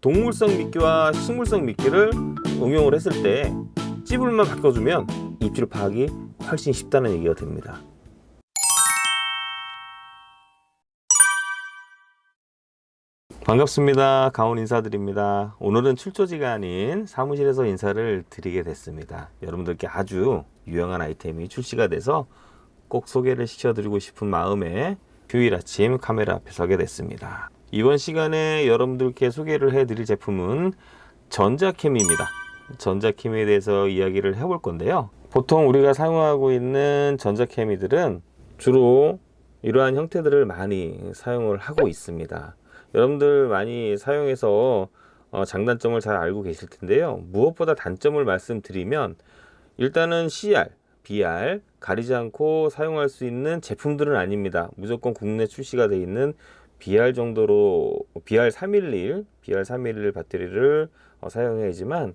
동물성 미끼와 식물성 미끼를 응용을 했을 때 찌불만 바꿔주면 입질 파악이 훨씬 쉽다는 얘기가 됩니다. 반갑습니다. 강원 인사드립니다. 오늘은 출조지가 아닌 사무실에서 인사를 드리게 됐습니다. 여러분들께 아주 유용한 아이템이 출시가 돼서 꼭 소개를 시켜드리고 싶은 마음에 휴일 아침 카메라 앞에 서게 됐습니다. 이번 시간에 여러분들께 소개를 해드릴 제품은 전자캠입니다. 전자캠에 대해서 이야기를 해볼 건데요. 보통 우리가 사용하고 있는 전자캠이들은 주로 이러한 형태들을 많이 사용을 하고 있습니다. 여러분들 많이 사용해서 어, 장단점을 잘 알고 계실 텐데요. 무엇보다 단점을 말씀드리면 일단은 CR, BR 가리지 않고 사용할 수 있는 제품들은 아닙니다. 무조건 국내 출시가 되어 있는 BR 정도로 BR 311, BR 311 배터리를 어, 사용해야지만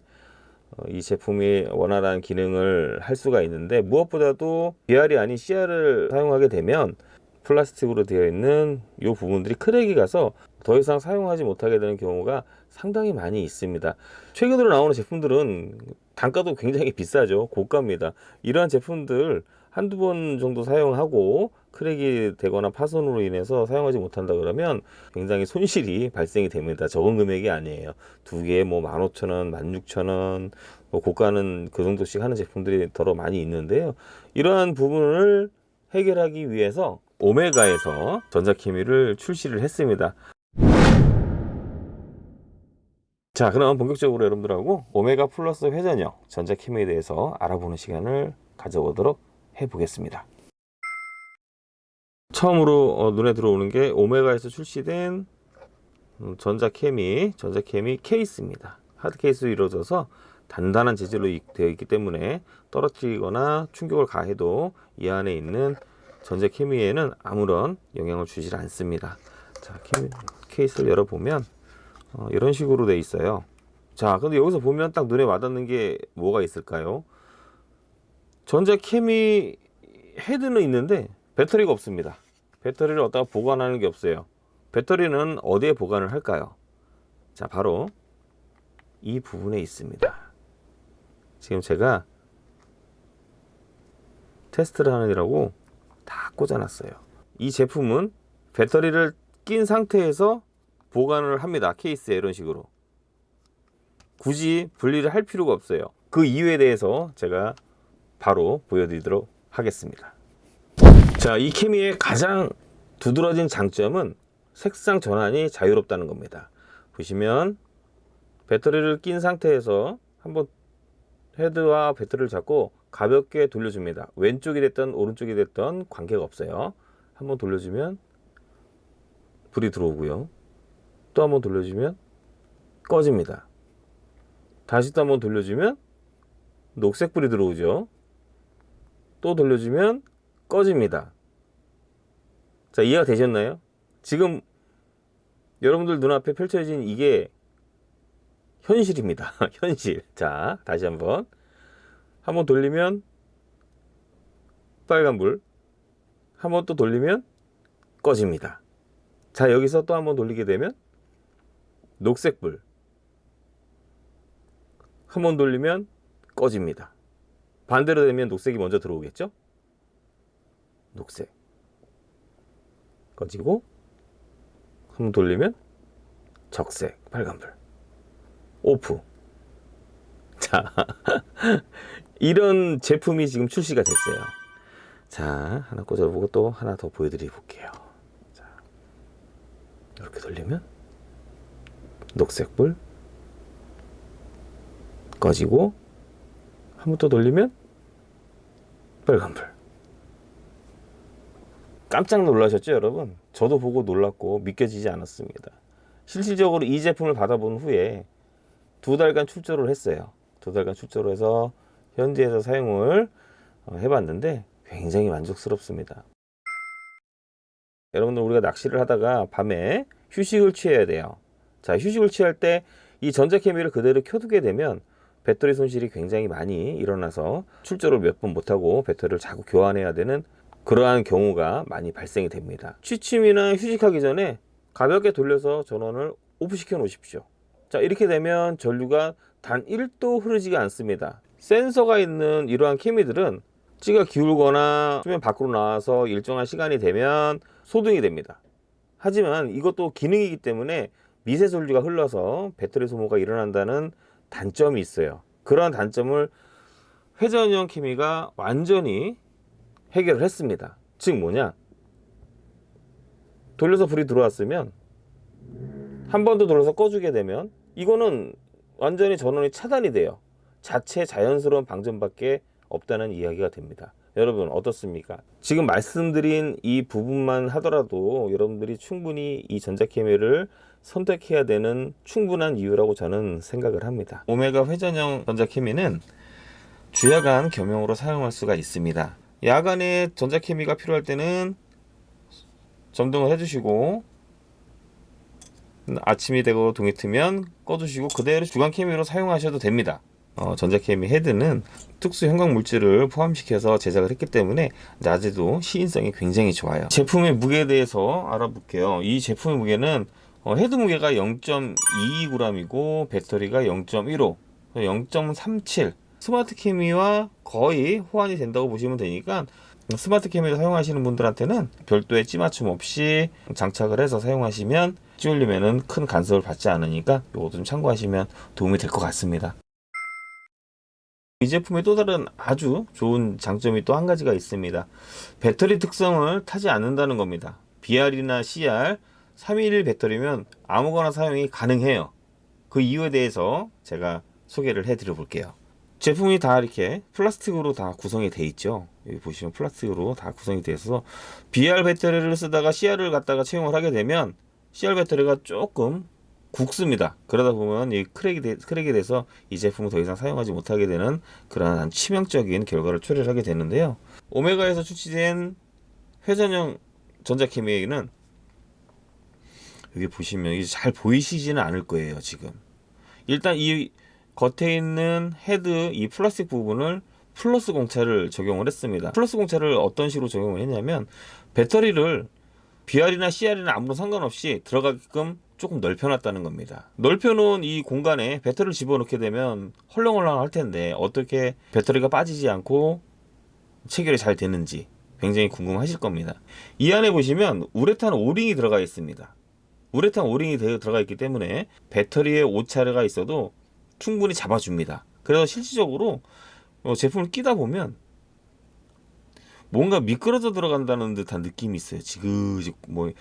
어, 이 제품이 원활한 기능을 할 수가 있는데 무엇보다도 BR이 아닌 CR을 사용하게 되면 플라스틱으로 되어 있는 이 부분들이 크랙이 가서 더 이상 사용하지 못하게 되는 경우가 상당히 많이 있습니다. 최근으로 나오는 제품들은 단가도 굉장히 비싸죠. 고가입니다. 이러한 제품들 한두 번 정도 사용하고 크랙이 되거나 파손으로 인해서 사용하지 못한다 그러면 굉장히 손실이 발생이 됩니다. 적은 금액이 아니에요. 두 개에 뭐 15,000원, 16,000원, 뭐 고가는 그 정도씩 하는 제품들이 더러 많이 있는데요. 이러한 부분을 해결하기 위해서 오메가에서 전자케미를 출시를 했습니다. 자, 그럼 본격적으로 여러분들하고 오메가 플러스 회전형 전자케미에 대해서 알아보는 시간을 가져보도록 해보겠습니다. 처음으로 어, 눈에 들어오는 게 오메가에서 출시된 음, 전자케미, 전자케미 케이스입니다. 하드 케이스로 이루어져서 단단한 재질로 이- 되어 있기 때문에 떨어뜨리거나 충격을 가해도 이 안에 있는 전자 케미에는 아무런 영향을 주질 않습니다. 자, 케미, 케이스를 열어보면 어, 이런 식으로 돼 있어요. 자, 근데 여기서 보면 딱 눈에 와닿는 게 뭐가 있을까요? 전자 케미 헤드는 있는데 배터리가 없습니다. 배터리를 어디다가 보관하는 게 없어요. 배터리는 어디에 보관을 할까요? 자, 바로 이 부분에 있습니다. 지금 제가 테스트를 하느라고 다 꽂아놨어요. 이 제품은 배터리를 낀 상태에서 보관을 합니다. 케이스에 이런 식으로. 굳이 분리를 할 필요가 없어요. 그 이유에 대해서 제가 바로 보여드리도록 하겠습니다. 자, 이 케미의 가장 두드러진 장점은 색상 전환이 자유롭다는 겁니다. 보시면 배터리를 낀 상태에서 한번 헤드와 배터리를 잡고 가볍게 돌려줍니다. 왼쪽이 됐던 오른쪽이 됐던 관계가 없어요. 한번 돌려주면 불이 들어오고요. 또 한번 돌려주면 꺼집니다. 다시 또 한번 돌려주면 녹색 불이 들어오죠. 또 돌려주면 꺼집니다. 자, 이해가 되셨나요? 지금 여러분들 눈앞에 펼쳐진 이게 현실입니다. 현실. 자, 다시 한번. 한번 돌리면 빨간 불. 한번 또 돌리면 꺼집니다. 자, 여기서 또 한번 돌리게 되면 녹색 불. 한번 돌리면 꺼집니다. 반대로 되면 녹색이 먼저 들어오겠죠? 녹색. 꺼지고 한번 돌리면 적색, 빨간불. 오프. 자, 이런 제품이 지금 출시가 됐어요. 자, 하나 꽂아보고 또 하나 더 보여드려 볼게요. 자, 이렇게 돌리면 녹색불 꺼지고 한 번 더 돌리면 빨간불. 깜짝 놀라셨죠, 여러분? 저도 보고 놀랐고 믿겨지지 않았습니다. 실질적으로 이 제품을 받아본 후에 두 달간 출조를 했어요. 두 달간 출조를 해서 현지에서 사용을 어, 해봤는데 굉장히 만족스럽습니다. 여러분들 우리가 낚시를 하다가 밤에 휴식을 취해야 돼요. 자, 휴식을 취할 때 이 전자케미를 그대로 켜두게 되면 배터리 손실이 굉장히 많이 일어나서 출조를 몇 번 못하고 배터리를 자꾸 교환해야 되는 그러한 경우가 많이 발생이 됩니다. 취침이나 휴식하기 전에 가볍게 돌려서 전원을 오프시켜 놓으십시오. 자, 이렇게 되면 전류가 단 1도 흐르지가 않습니다. 센서가 있는 이러한 케미들은 찌가 기울거나 수면 밖으로 나와서 일정한 시간이 되면 소등이 됩니다. 하지만 이것도 기능이기 때문에 미세 전류가 흘러서 배터리 소모가 일어난다는 단점이 있어요. 그러한 단점을 회전형 케미가 완전히 해결을 했습니다. 즉 뭐냐? 돌려서 불이 들어왔으면 한 번 더 돌려서 꺼주게 되면 이거는 완전히 전원이 차단이 돼요. 자체 자연스러운 방전밖에 없다는 이야기가 됩니다. 여러분 어떻습니까? 지금 말씀드린 이 부분만 하더라도 여러분들이 충분히 이 전자케미를 선택해야 되는 충분한 이유라고 저는 생각을 합니다. 오메가 회전형 전자케미는 주야간 겸용으로 사용할 수가 있습니다. 야간에 전자케미가 필요할 때는 점등을 해주시고 아침이 되고 동이 트면 꺼주시고 그대로 주간 케미로 사용하셔도 됩니다. 어, 전자케미 헤드는 특수 형광 물질을 포함시켜서 제작을 했기 때문에 낮에도 시인성이 굉장히 좋아요. 제품의 무게에 대해서 알아볼게요. 이 제품의 무게는 어, 헤드 무게가 0.22g이고 배터리가 0.15, 0.37. 스마트 케미와 거의 호환이 된다고 보시면 되니까 스마트 케미를 사용하시는 분들한테는 별도의 찌맞춤 없이 장착을 해서 사용하시면 찌울림에는 큰 간섭을 받지 않으니까 이것도 좀 참고하시면 도움이 될 것 같습니다. 이 제품의 또 다른 아주 좋은 장점이 또 한 가지가 있습니다. 배터리 특성을 타지 않는다는 겁니다. BR이나 CR 311 배터리면 아무거나 사용이 가능해요. 그 이유에 대해서 제가 소개를 해드려 볼게요. 제품이 다 이렇게 플라스틱으로 다 구성이 돼 있죠. 여기 보시면 플라스틱으로 다 구성이 있어서 BR 배터리를 쓰다가 CR을 갖다가 채용을 하게 되면 CR 배터리가 조금 굵습니다. 그러다 보면 이 크랙이, 돼, 크랙이 돼서 이 제품을 더 이상 사용하지 못하게 되는 그러한 치명적인 결과를 초래하게 되는데요. 오메가에서 출시된 회전형 전자케미에는 여기 보시면 이게 잘 보이시지는 않을 거예요. 지금 일단 이 겉에 있는 헤드 이 플라스틱 부분을 플러스 공차를 적용을 했습니다. 플러스 공차를 어떤 식으로 적용을 했냐면 배터리를 BR이나 CR이나 아무런 상관없이 들어가게끔 조금 넓혀놨다는 겁니다. 넓혀놓은 이 공간에 배터리를 집어넣게 되면 헐렁헐렁 할 텐데 어떻게 배터리가 빠지지 않고 체결이 잘 되는지 굉장히 궁금하실 겁니다. 이 안에 보시면 우레탄 오링이 들어가 있습니다. 우레탄 오링이 들어가 있기 때문에 배터리에 오차가 있어도 충분히 잡아줍니다. 그래서 실질적으로 어, 제품을 끼다 보면 뭔가 미끄러져 들어간다는 듯한 느낌이 있어요. 지그지 뭐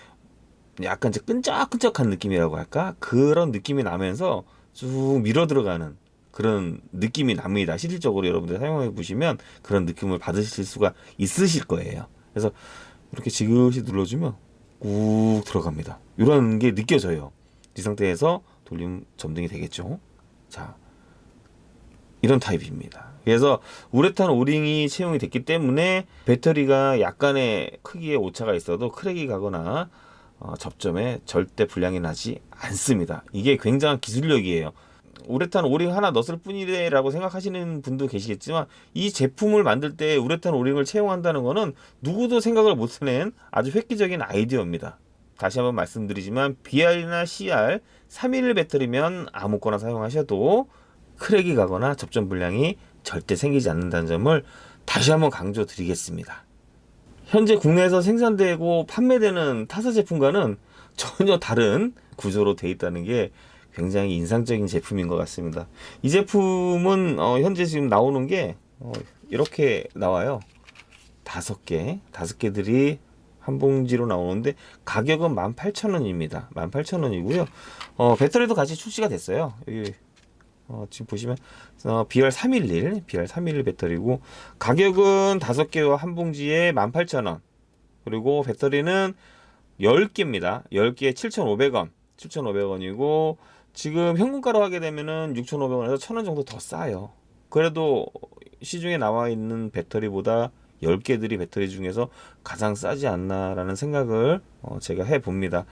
약간 이제 끈적끈적한 느낌이라고 할까? 그런 느낌이 나면서 쭉 밀어 들어가는 그런 느낌이 납니다. 실질적으로 여러분들 사용해 보시면 그런 느낌을 받으실 수가 있으실 거예요. 그래서 이렇게 지그시 눌러주면 꾹 들어갑니다. 이런 게 느껴져요. 이 상태에서 돌림 점등이 되겠죠. 자, 이런 타입입니다. 그래서 우레탄 오링이 채용이 됐기 때문에 배터리가 약간의 크기의 오차가 있어도 크랙이 가거나 어, 접점에 절대 불량이 나지 않습니다. 이게 굉장한 기술력이에요. 우레탄 오링 하나 넣었을 뿐이래라고 생각하시는 분도 계시겠지만 이 제품을 만들 때 우레탄 오링을 채용한다는 것은 누구도 생각을 못 해낸 아주 획기적인 아이디어입니다. 다시 한번 말씀드리지만 BR이나 CR 311 배터리면 아무거나 사용하셔도 크랙이 가거나 접점 불량이 절대 생기지 않는다는 점을 다시 한번 강조드리겠습니다. 현재 국내에서 생산되고 판매되는 타사 제품과는 전혀 다른 구조로 되어 있다는 게 굉장히 인상적인 제품인 것 같습니다. 이 제품은 어, 현재 지금 나오는 게 어, 이렇게 나와요. 다섯 개, 다섯 개들이 한 봉지로 나오는데 가격은 18,000원입니다. 18,000원이고요. 어, 배터리도 같이 출시가 됐어요. 여기 어, 지금 보시면 어, BR311, BR311 배터리고 가격은 다섯 개와 한 봉지에 18,000원. 그리고 배터리는 10개입니다. 10개에 7,500원. 7,500원이고 지금 현금가로 하게 되면은 6,500원에서 1,000원 정도 더 싸요. 그래도 시중에 나와 있는 배터리보다 10개들이 배터리 중에서 가장 싸지 않나라는 생각을 어, 제가 해봅니다.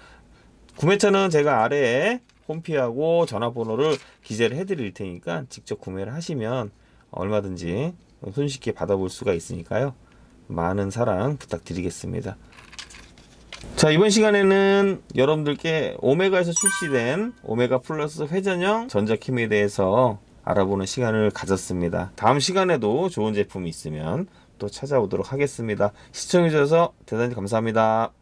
구매처는 제가 아래에 홈피하고 전화번호를 기재를 해드릴 테니까 직접 구매를 하시면 얼마든지 손쉽게 받아볼 수가 있으니까요. 많은 사랑 부탁드리겠습니다. 자 이번 시간에는 여러분들께 오메가에서 출시된 오메가 플러스 회전형 전자킴에 대해서 알아보는 시간을 가졌습니다. 다음 시간에도 좋은 제품이 있으면 또 찾아오도록 하겠습니다. 시청해주셔서 대단히 감사합니다.